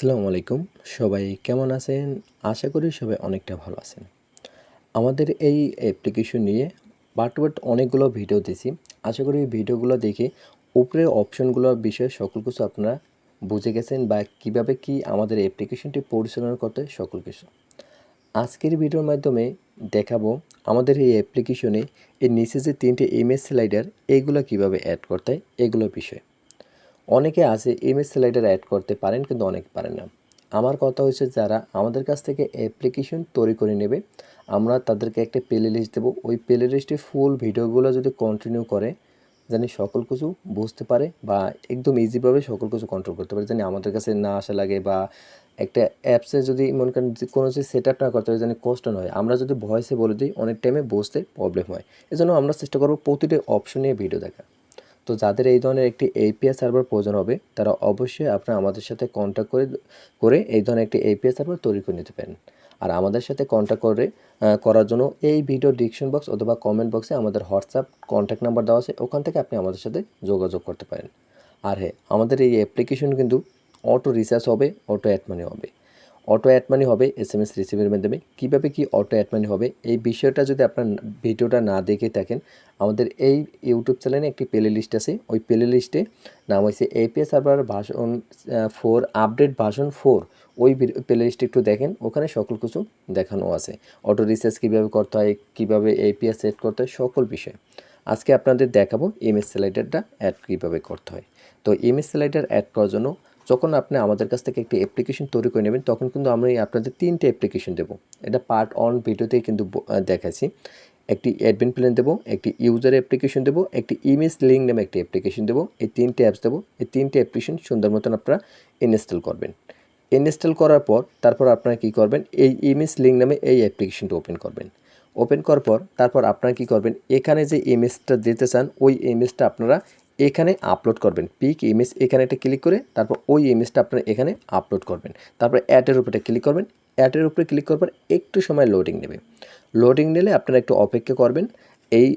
আসসালামু আলাইকুম। সবাই কেমন আছেন? আশা করি সবাই অনেকটা ভালো আছেন। আমাদের এই অ্যাপ্লিকেশন নিয়ে বাট বাট অনেকগুলো ভিডিও দিয়েছি। আশা করি ভিডিওগুলো দেখে উপরে অপশনগুলোর বিষয়ে সকল কিছু আপনারা বুঝে গেছেন বা কীভাবে কি আমাদের অ্যাপ্লিকেশনটি পরিচালনা করতে সকল কিছু। আজকের ভিডিওর মাধ্যমে দেখাবো আমাদের এই অ্যাপ্লিকেশনে এর নিচে যে তিনটে ইমেজ স্লাইডার এইগুলো কীভাবে অ্যাড করতে হয়, এগুলোর বিষয়ে। অনেকে আছে ইমেজ স্লাইডার অ্যাড করতে পারেন কিন্তু অনেকে পারেন না। আমার কথা হচ্ছে যারা আমাদের কাছ থেকে অ্যাপ্লিকেশন তৈরি করে নেবে, আমরা তাদেরকে একটা প্লে লিস্ট দেবো। ওই প্লে লিস্টে ফুল ভিডিওগুলো যদি কন্টিনিউ করে, জানি সকল কিছু বুঝতে পারে বা একদম ইজিভাবে সকল কিছু কন্ট্রোল করতে পারে। জানি আমাদের কাছে না আসা লাগে বা একটা অ্যাপসে যদি মনে করেন কোনো যে সেট আপ না করতে পারে, জানি কষ্ট না হয়। আমরা যদি ভয়েসে বলে দিই, অনেক টাইমে বুঝতে প্রবলেম হয়। এজন্য আমরা চেষ্টা করব প্রতিটি অপশন ভিডিও দেখা। তো যাদের এই ধরনের একটি এপিআই সার্ভার প্রয়োজন হবে, তারা অবশ্যই আপনারা আমাদের সাথে কন্ট্যাক্ট করে করে এই ধরনের একটি এপিআই সার্ভার তৈরি করে নিতে পারেন। আর আমাদের সাথে কন্ট্যাক্ট করে করার জন্য এই ভিডিও ডিসক্রিপশন বক্স অথবা কমেন্ট বক্সে আমাদের হোয়াটসঅ্যাপ কন্ট্যাক্ট নাম্বার দেওয়া আছে, ওখান থেকে আপনি আমাদের সাথে যোগাযোগ করতে পারেন। আর হ্যাঁ আমাদের এই অ্যাপ্লিকেশন কিন্তু অটো রিচার্জ হবে অটো অ্যাড মানি হবে। অটো অ্যাড মানি হবে এস এম এস রিসিভের মাধ্যমে। কীভাবে কি অটো অ্যাড মানি হবে? এই বিষয়টা যদি আপনার ভিডিওটা না দেখে থাকেন, আমাদের এই ইউটিউব চ্যানেলে একটি প্লে লিস্ট আছে। ওই প্লে লিস্টে নাম হয়েছে এপিএস সার্ভার ভাষণ ফোর আপডেট ভাষণ ফোর ওই প্লে লিস্টে একটু দেখেন, ওখানে সকল কিছু দেখানো আছে। অটো রিসার্চ কীভাবে করতে হয়, কীভাবে এপিএস সেট করতে হয়, সকল বিষয়। আজকে আপনাদের দেখাবো ইমেজ স্লাইডারটা অ্যাড কীভাবে করতে হয়। তো ইমেজ স্লাইডার অ্যাড করার জন্য যখন আপনি আমাদের কাছ থেকে একটি অ্যাপ্লিকেশন তৈরি করে নেবেন, তখন কিন্তু আমরা আপনাদের তিনটে অ্যাপ্লিকেশন দেবো। এটা পার্ট অন ভিডিওতেই কিন্তু দেখাচ্ছি একটি অ্যাডমিন প্ল্যান দেবো, একটি ইউজার অ্যাপ্লিকেশন দেবো, একটি ইমেজ লিঙ্ক নামে একটি অ্যাপ্লিকেশন দেবো, এই তিনটে অ্যাপস দেবো। এই তিনটে অ্যাপ্লিকেশন সুন্দর মতন আপনারা ইনস্টল করবেন। ইনস্টল করার পর তারপর আপনারা কী করবেন? এই ইমেজ লিঙ্ক নামে এই অ্যাপ্লিকেশনটা ওপেন করবেন। ওপেন করার পর তারপর আপনারা কী করবেন? এখানে যে ইমেজটা দিতে চান, ওই ইমেজটা আপনারা এখানে আপলোড করবেন। পিক ইমেজ এখানে একটা ক্লিক করে তারপর ওই ইমেজটা আপনারা এখানে আপলোড করবেন। তারপর অ্যাটের উপরে ক্লিক করবেন। অ্যাটের উপরে ক্লিক করবেন একটু সময় লোডিং নেবে। লোডিং নিলে আপনারা একটু অপেক্ষা করবেন। এই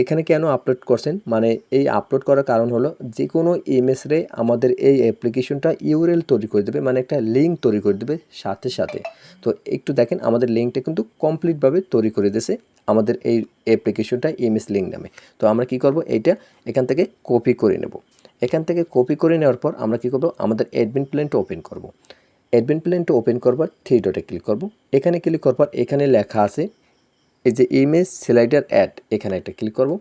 এখানে কেন আপলোড করছেন? মানে এই আপলোড করার কারণ হলো যে কোনো ইমেজরে আমাদের এই অ্যাপ্লিকেশনটা ইউরেল তৈরি করে দেবে মানে একটা লিঙ্ক তৈরি করে দেবে সাথে সাথে। তো একটু দেখেন, আমাদের লিঙ্কটা কিন্তু কমপ্লিটভাবে তৈরি করে দিয়েছে আমাদের এই অ্যাপ্লিকেশনটা ইমেজ লিঙ্ক নামে। তো আমরা কি করব? এইটা এখান থেকে কপি করে নেব। এখান থেকে কপি করে নেওয়ার পর আমরা কি করব? আমাদের অ্যাডমিন প্ল্যানটা ওপেন করব। অ্যাডমিন প্ল্যানটা ওপেন করবার থ্রি ডটে ক্লিক করব। এখানে ক্লিক করবার এখানে লেখা আছে এই যে ইমেজ স্লাইডার অ্যাড এখানে একটা ক্লিক করব।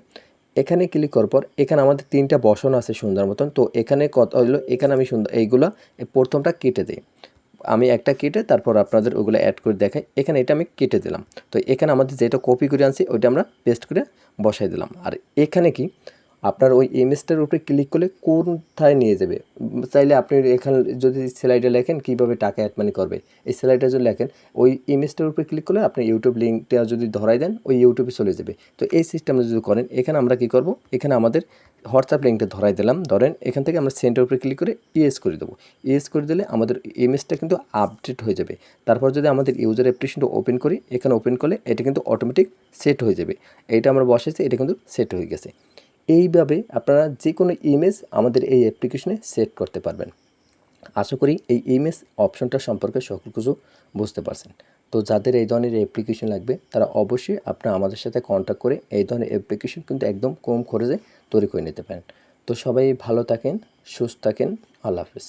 এখানে ক্লিক করার পর, এখানে আমাদের তিনটা বসন আছে সুন্দর মতন। তো এখানে কত হলো এখানে আমি সুন্দর, এইগুলা এই প্রথমটা কেটে দিই। আমি একটা কেটে তারপর আপনাদের ওগুলো অ্যাড করে দেখাই। এখানে এটা আমি কেটে দিলাম। তো এখানে আমাদের যেটা কপি করে আনছি, ওইটা আমরা পেস্ট করে বসাই দিলাম। আর এখানে কি? আপনার ওই ইমেজটার উপরে ক্লিক করলে কোথায় নিয়ে যাবে? চাইলে আপনি এখানে যদি স্লাইডে লেখেন কীভাবে টাকা অ্যাড মানি করবে? এই স্লাইডে যদি লেখেন, ওই ইমেজটার উপরে ক্লিক করলে আপনি ইউটিউব লিঙ্কটা যদি ধরাই দেন, ওই ইউটিউবে চলে যাবে। তো এই সিস্টেমটা যদি করেন, এখানে আমরা কি করব? এখানে আমাদের হোয়াটসঅ্যাপ লিঙ্কটা ধরাই দিলাম। ধরেন এখান থেকে আমরা সেন্টার উপরে ক্লিক করে ইএস করে দেবো। ইএস করে দিলে আমাদের ইমেজটা কিন্তু আপডেট হয়ে যাবে। তারপর যদি আমাদের ইউজার অ্যাপ্লিকেশনটা ওপেন করি, এখানে ওপেন করলে এটা কিন্তু অটোমেটিক সেট হয়ে যাবে। এটা আমরা বসেছি এটা কিন্তু সেট হয়ে গেছে। এইভাবে আপনারা যে কোনো ইমেজ আমাদের এই অ্যাপ্লিকেশনে সেট করতে পারবেন। আশা করি এই ইমেজ অপশনটা সম্পর্কে সকল কিছু বুঝতে পারছেন। তো যাদের এই ধরনের অ্যাপ্লিকেশন লাগবে, তারা অবশ্যই আপনারা আমাদের সাথে কন্ট্যাক্ট করে এই ধরনের অ্যাপ্লিকেশন কিন্তু একদম কম খরচে তৈরি করে নিতে পারেন। তো সবাই ভালো থাকেন, সুস্থ থাকেন, আল্লাহ হাফিজ।